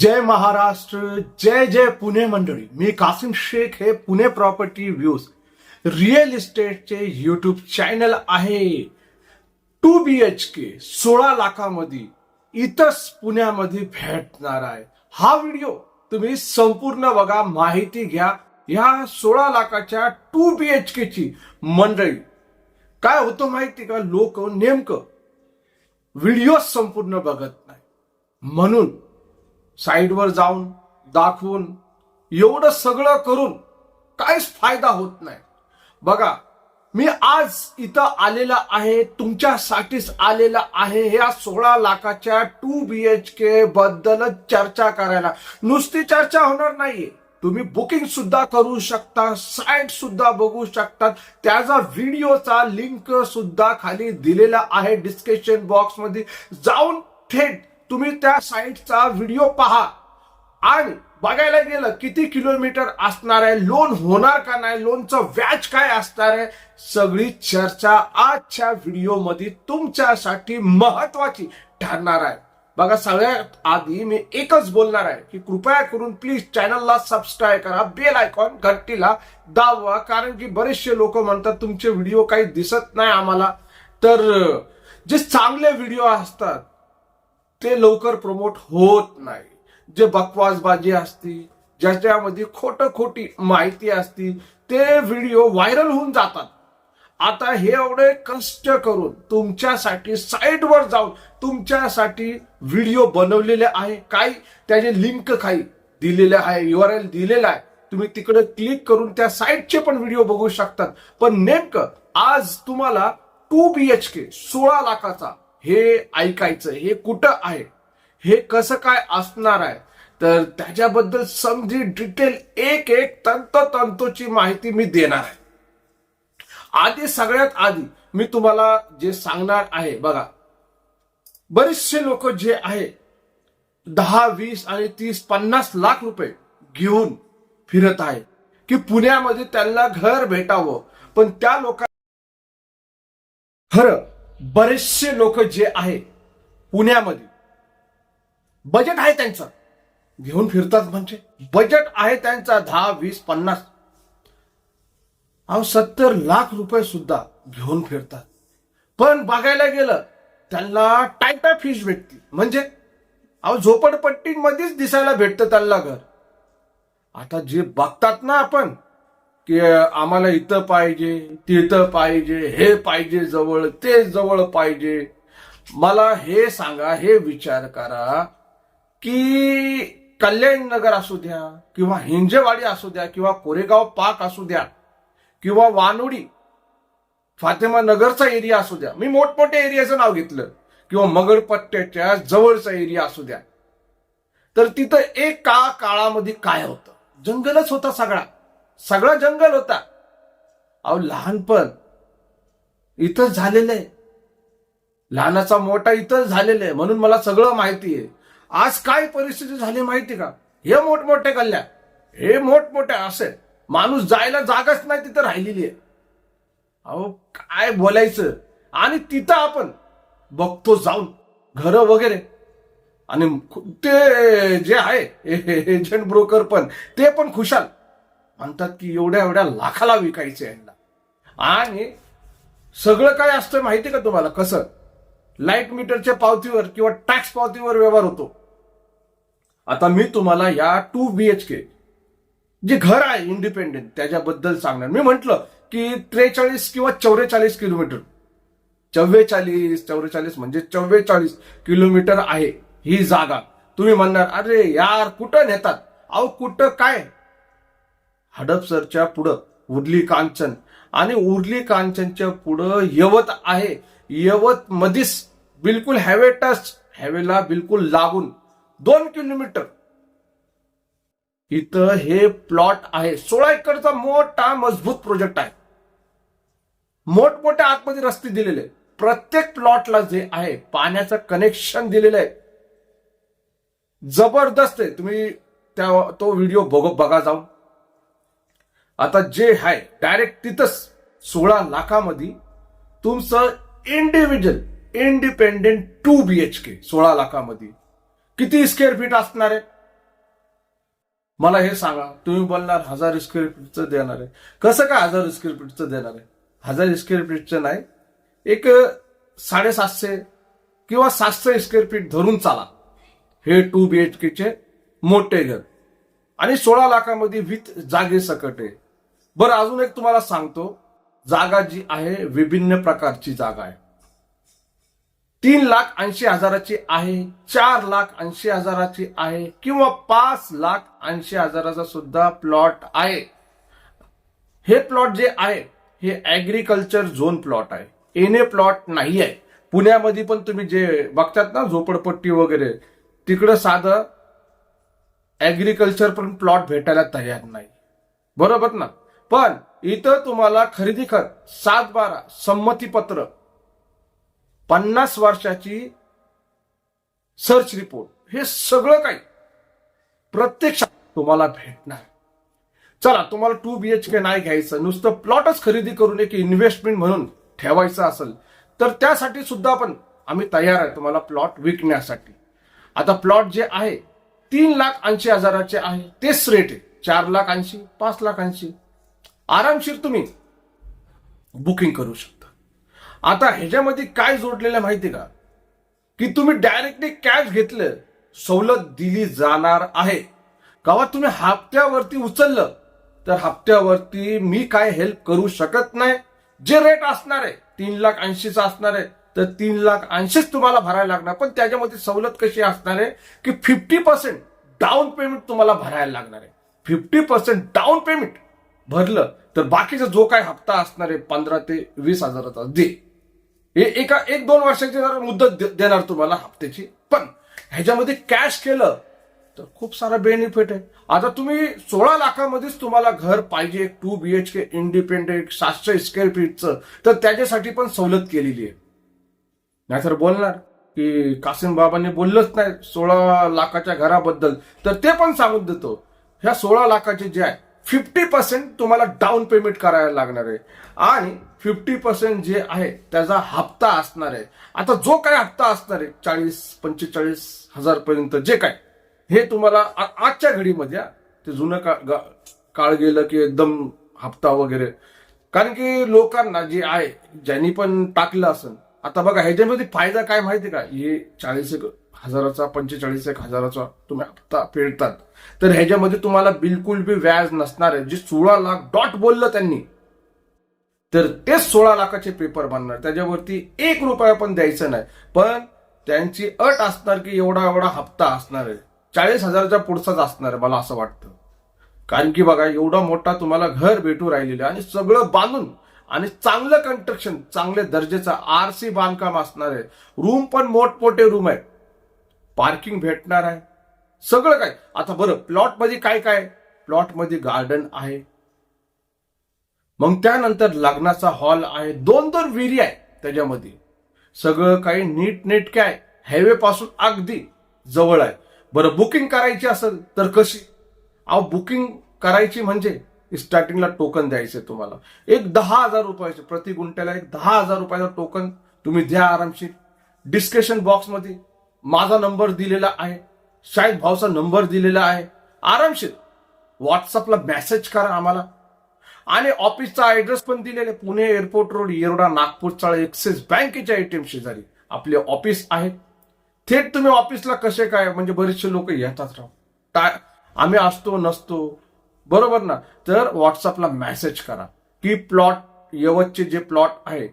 जय महाराष्ट्र जय जय पुणे मंडळी. मी कासिम शेख हे पुणे प्रॉपर्टी व्ह्यूज रिअल इस्टेटचे युट्यूब चॅनल आहे. टू बी एच के सोळा लाखामध्ये इथंच पुण्यामध्ये भेटणार आहे. हा व्हिडिओ तुम्ही संपूर्ण बघा माहिती घ्या. ह्या सोळा लाखाच्या टू बी एच के ची मंडळी. काय होतं माहिती का? लोक नेमकं व्हिडिओ संपूर्ण बघत नाही. म्हणून साईडवर जाऊन दाखवून एवढं सगळं करून काहीच फायदा होत नाही. बघा मी आज इथं आलेला आहे तुमच्यासाठीच आलेला आहे ह्या सोळा लाखाच्या टू बी एच के बद्दलच चर्चा करायला. नुसती चर्चा होणार नाहीये. तुम्ही बुकिंग सुद्धा करू शकता साईट सुद्धा बघू शकतात. त्याचा व्हिडिओचा लिंक सुद्धा खाली दिलेला आहे डिस्क्रिप्शन बॉक्समध्ये. जाऊन थेट तुम्ही त्या साईटचा व्हिडिओ पहा. आणि बघायला गेलं किती किलोमीटर असणार आहे लोन होणार का नाही लोनचं व्याज काय असणार आहे सगळी चर्चा आजच्या व्हिडिओमध्ये तुमच्यासाठी महत्वाची ठरणार आहे. बघा सगळ्यात आधी मी एकच बोलणार आहे की कृपया करून प्लीज चॅनलला सबस्क्राईब करा बेल आयकॉन घंटीला दाबवा कारण की बरेचसे लोक म्हणतात तुमचे व्हिडिओ काही दिसत नाही आम्हाला. तर जे चांगले व्हिडिओ असतात ते लवकर प्रमोट होत नाही. जे बकवासबाजी असती ज्याच्यामध्ये खोट खोटी माहिती असती ते व्हिडिओ व्हायरल होऊन जातात. आता हे एवढे कष्ट करून तुमच्यासाठी साईटवर जाऊन तुमच्यासाठी व्हिडिओ बनवलेले आहे काही त्याचे लिंक काही दिलेले आहे यू आर एल दिलेला आहे. तुम्ही तिकडे क्लिक करून त्या साईटचे पण व्हिडिओ बघू शकतात. पण नेमकं आज तुम्हाला टू बी एच के सोळा लाखाचा हे ऐकायचं हे कुठं आहे हे कसं काय असणार आहे? तर त्याच्याबद्दल समजी डिटेल एक एक तंतोतंतोची माहिती मी देणार आहे. आधी सगळ्यात आधी मी तुम्हाला जे सांगणार आहे बघा. बरेचसे लोक जे आहे दहा वीस आणि तीस पन्नास लाख रुपये घेऊन फिरत आहे की पुण्यामध्ये त्यांना घर भेटावं पण त्या लोकांना खरं बरेचसे लोक जे आहे पुण्यामध्ये बजेट आहे त्यांचं. घेऊन फिरतात म्हणजे. बजेट आहे त्यांचा दहा वीस पन्नास. अहो सत्तर लाख रुपये सुद्धा घेऊन फिरतात. पण बघायला गेलं त्यांना टायटा फिश भेटते. म्हणजे अहो झोपडपट्टीमध्येच दिसायला भेटतं त्यांना घर. आता जे बघतात ना आपण की आम्हाला इथं पाहिजे तिथं पाहिजे हे पाहिजे जवळ ते जवळ पाहिजे. मला हे सांगा हे विचार करा की कल्याण नगर असू द्या किंवा हिंजेवाडी असू द्या किंवा कोरेगाव पाक असू द्या किंवा वानोडी फातेमा नगरचा एरिया असू द्या. मी मोठमोठ्या एरियाचं नाव घेतलं. किंवा मगरपट्ट्याच्या जवळचा एरिया असू द्या. तर तिथं एका काळामध्ये काय होतं? जंगलच होता सगळा. सगळं जंगल होता. अहो लहानपण इथंच झालेलं आहे. लहानाचा मोठा इथंच झालेला आहे म्हणून मला सगळं माहिती आहे. आज काय परिस्थिती झाली माहिती का? हे मोठमोठे गल्ल्या हे मोठमोठे असे. माणूस जायला जागाच नाही तिथं राहिलेली आहे. अहो काय बोलायचं? आणि तिथं आपण बघतो जाऊन घर वगैरे. आणि ते जे आहे एजंट ब्रोकर पण ते पण खुशाल. म्हणतात की एवढ्या एवढ्या लाखाला विकायचे यांना. आणि सगळं काय असतं माहिती का तुम्हाला? कसं? लाइट मीटरच्या पावतीवर किंवा टॅक्स पावतीवर व्यवहार होतो. आता मी तुम्हाला या टू बी एच के जे घर आहे इंडिपेंडेंट त्याच्याबद्दल सांगणार. मी म्हंटल की त्रेचाळीस किंवा चौवेचाळीस किलोमीटर. चव्वेचाळीस चौवेचाळीस म्हणजे चव्वेचाळीस किलोमीटर आहे ही जागा. तुम्ही म्हणणार अरे यार कुठं नेतात? अहो कुठं काय? हडपसरच्या पुढं उर्ली कांचन आणि उर्ली कांचनच्या पुढं यवत आहे. यवत मधीच बिलकुल हॅवे टच हॅवेला बिलकुल लागून. दोन किलोमीटर. इथं हे प्लॉट आहे. सोळा एकरचा मोठा मजबूत प्रोजेक्ट आहे. मोठमोठ्या आतमध्ये रस्ते दिलेले. प्रत्येक प्लॉटला जे आहे पाण्याचं कनेक्शन दिलेलं आहे. जबरदस्त आहे. तुम्ही त्या तो व्हिडिओ बघ बघा जाऊन. आता जे आहे डायरेक्ट तिथंच सोळा लाखामध्ये तुमचं individual independent two B H K सोळा लाखामध्ये. किती स्क्वेअर फीट असणार आहे? मला हे सांगा तुम्ही बोलणार हजार स्क्वेअर फीटचं देणार आहे. कसं काय हजार स्क्वेअर फीटचं देणार आहे? हजार स्क्वेअर फीटचं नाही. एक साडेसातशे किंवा सातशे स्क्वेअर फीट धरून चाला. हे टू बी एच केचे मोठे घर. आणि सोळा लाखामध्ये विथ जागे सकट आहे. बरं अजून एक तुम्हाला सांगतो. जागा जी आहे विभिन्न प्रकारची जागा आहे. तीन लाख ऐंशी हजाराची आहे चार लाख ऐंशी हजाराची आहे किंवा पाच लाख ऐंशी हजाराचा सुद्धा प्लॉट आहे. हे प्लॉट जे आहे हे ऍग्रिकल्चर झोन प्लॉट आहे. एने प्लॉट नाही आहे. पुण्यामध्ये पण तुम्ही जे बघतात ना झोपडपट्टी वगैरे तिकडं साधं ऍग्रिकल्चर पण प्लॉट भेटायला तयार नाही. बरोबर ना? पण इथं तुम्हाला खरेदी कर सात बारा संमतीपत्र पन्नास वर्षाची सर्च रिपोर्ट हे सगळं काही प्रत्यक्षात तुम्हाला भेटणार. चला तुम्हाला टू बी एच के नाही घ्यायचं. नुसतं प्लॉटच खरेदी करून एक इन्व्हेस्टमेंट म्हणून ठेवायचं असेल तर त्यासाठी सुद्धा पण आम्ही तयार आहे तुम्हाला प्लॉट विकण्यासाठी. आता प्लॉट जे आहे तीन लाख ऐंशी हजाराचे आहे. तेच रेट आहे. चार लाख ऐंशी पाच लाख ऐंशी. आरामशीर तुम्ही बुकिंग करू शकता. आता ह्याच्यामध्ये काय जोडलेलं आहे माहिती का? की तुम्ही डायरेक्टली कॅश घेतलं सवलत दिली जाणार आहे. गावात तुम्ही हप्त्यावरती उचललं तर हप्त्यावरती मी काय हेल्प करू शकत नाही. जे रेट असणार आहे तीन लाख ऐंशीचा असणार आहे तर तीन लाख ऐंशीच तुम्हाला भरायला लागणार. पण त्याच्यामध्ये सवलत कशी असणार आहे की फिफ्टी पर्सेंट डाऊन पेमेंट तुम्हाला भरायला लागणार आहे. फिफ्टी पर्सेंट डाऊन पेमेंट भरलं तर बाकीचा जो काय हप्ता असणार आहे पंधरा ते वीस हजाराचा दे. हे एका एक दोन वर्षाची जरा मुदत दे- देणार तुम्हाला हप्त्याची. पण ह्याच्यामध्ये कॅश केलं तर खूप सारा बेनिफिट आहे. आता तुम्ही सोळा लाखामध्येच तुम्हाला घर पाहिजे two B H K independent सातशे स्क्वेअर फीटचं तर त्याच्यासाठी पण सवलत केलेली आहे. नाहीतर बोलणार की कासिम बाबांनी बोललंच नाही सोळा लाखाच्या घराबद्दल. तर ते पण सांगून देतो. ह्या सोळा लाखाचे जे आहे फिफ्टी पर्सेंट तुम्हाला डाऊन पेमेंट करायला लागणार आहे. आणि फिफ्टी पर्सेंट जे आहे त्याचा हप्ता असणार आहे. आता जो काय हप्ता असणार आहे चाळीस पंचेचाळीस हजार पर्यंत जे काय हे तुम्हाला आजच्या घडीमध्ये ते जुनं का काळ गेलं की एकदम हप्ता वगैरे. कारण की लोकांना जे आहे ज्यांनी पण टाकलं असेल आता बघा ह्याच्यामध्ये फायदा काय माहिती का? हे चाळीस हजाराचा पंचेचाळीस एक हजाराचा तुम्ही हप्ता फेडतात. तर ह्याच्यामध्ये तुम्हाला बिलकुल बी व्याज नसणार आहे. जे सोळा लाख डॉट बोललं त्यांनी तर तेच सोळा लाखाचे पेपर बनणार. त्याच्यावरती एक रुपया पण द्यायचं नाही. पण त्यांची अट असणार की एवढा एवढा हप्ता असणार आहे. चाळीस हजाराच्या पुढचाच असणार आहे मला असं वाटतं. कारण की बघा एवढा मोठा तुम्हाला घर भेटू राहिलेलं आहे आणि सगळं बांधून आणि चांगलं कंस्ट्रक्शन चांगल्या दर्जाचं आरसी बांधकाम असणार आहे. रूम पण मोठमोठे रूम आहेत. पार्किंग भेटणार आहे. सगळं काय. आता बरं प्लॉटमध्ये काय काय? प्लॉटमध्ये गार्डन आहे. मग त्यानंतर लग्नाचा हॉल आहे. दोन दोन विहिरी आहे त्याच्यामध्ये. सगळं काही नीट नेट काय हायवे पासून अगदी जवळ आहे. बरं बुकिंग करायची असेल तर कशी? अहो बुकिंग करायची म्हणजे स्टार्टिंगला टोकन द्यायचे तुम्हाला. एक दहा हजार रुपयाचे प्रति गुंठ्याला एक दहा हजार रुपयाचा टोकन तुम्ही द्या आरामशीर. डिस्कशन बॉक्समध्ये. माझा नंबर दिलेला आहे. शाहीद भाऊचा नंबर दिलेला आहे. आरामशीर. व्हॉट्सअपला मेसेज करा आम्हाला. आणि ऑफिसचा ऍड्रेस पण दिलेला आहे. Pune airport road Yerawada Nagpur Chawl Axis बँकेच्या एटीएम शेजारी. आपले ऑफिस आहेत. थेट तुम्ही ऑफिसला कसे काय म्हणजे बरेचसे लोक येतात राव. टा- आम्ही असतो नसतो. बरोबर ना? तर व्हॉट्सअपला मेसेज करा. की प्लॉट यवतचे जे प्लॉट आहे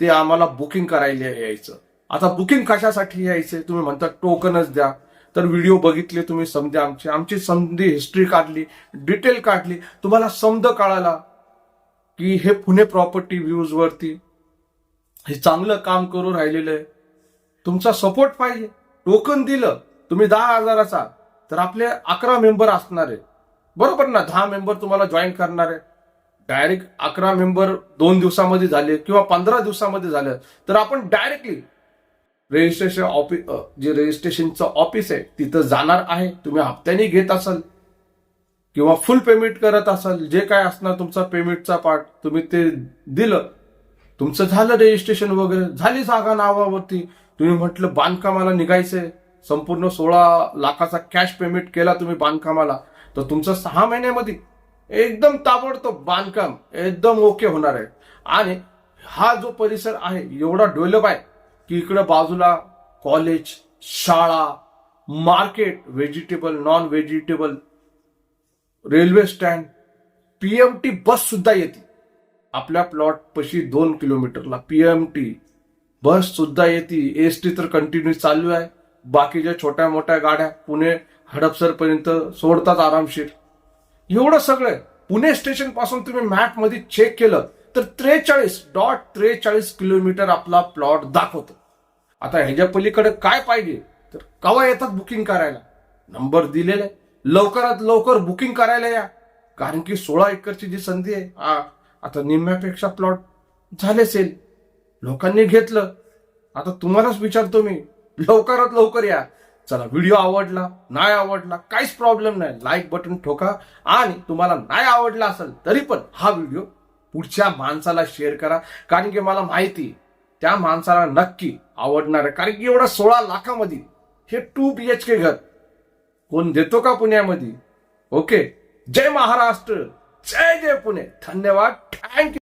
ते आम्हाला बुकिंग करायला यायचं. आता बुकिंग कशासाठी यायचं? तुम्ही म्हणता टोकनच द्या. तर व्हिडिओ बघितले तुम्ही समजा आमची. आमची समधी हिस्ट्री काढली डिटेल काढली. तुम्हाला समज कळाला की हे पुणे प्रॉपर्टी व्ह्यूज वरती हे चांगलं काम करून राहिलेलं आहे. तुमचा सपोर्ट पाहिजे. टोकन दिलं तुम्ही दहा हजाराचा तर आपले अकरा मेंबर असणार आहे. बरोबर ना? दहा मेंबर तुम्हाला जॉईन करणार आहे. डायरेक्ट अकरा मेंबर दोन दिवसामध्ये झाले किंवा पंधरा दिवसामध्ये झालं. तर आपण डायरेक्टली रजिस्ट्रेशन ऑफिस जे रजिस्ट्रेशनचं ऑफिस आहे तिथं जाणार आहे. तुम्ही हप्त्याने घेत असाल. किंवा फुल पेमेंट करत असाल. जे काय असणार तुमचा पेमेंटचा पार्ट तुम्ही ते दिलं. तुमचं झालं रजिस्ट्रेशन वगैरे. झाली जागा नावावरती. तुम्ही म्हटलं बांधकामाला निघायचंय. संपूर्ण सोळा लाखाचा कॅश पेमेंट केला तुम्ही बांधकामाला. तर तुमचं सहा महिन्यामध्ये एकदम ताबडतोब बांधकाम एकदम ओके होणार आहे. आणि हा जो परिसर आहे एवढा डेव्हलप आहे की इकडं बाजूला कॉलेज शाळा market vegetable non vegetable railway stand PMT bus सुद्धा येते. आपल्या प्लॉट पशी दोन किलोमीटरला पीएमटी बस सुद्धा येते. एस टी तर कंटिन्यू चालू आहे. बाकीच्या छोट्या मोठ्या गाड्या पुणे हडपसर पर्यंत सोडतात आरामशीर. एवढं सगळं पुणे स्टेशनपासून तुम्ही मॅपमध्ये चेक केलं तर त्रेचाळीस डॉट त्रेचाळीस किलोमीटर आपला प्लॉट दाखवतो. आता ह्याच्या पलीकडे काय पाहिजे? तर कवा येतात बुकिंग करायला? नंबर दिलेला. आहे लवकरात लवकर बुकिंग करायला या. कारण की सोळा एकरची जी संधी आहे आ, आता निम्म्यापेक्षा प्लॉट झाले सेल लोकांनी घेतलं. आता तुम्हालाच विचारतो मी लवकरात लवकर या. चला व्हिडिओ आवडला नाही आवडला काहीच प्रॉब्लेम नाही. लाईक बटन ठोका. आणि तुम्हाला नाही आवडला असेल तरी पण हा व्हिडिओ पुढच्या माणसाला शेअर करा. कारण की मला माहिती त्या माणसाला नक्की आवडणार आहे. कारण की एवढा सोळा लाखामध्ये हे टू बी एच के घर. कोण देतो का पुण्यामध्ये? ओके जय महाराष्ट्र. जय जय पुणे. धन्यवाद. Thank you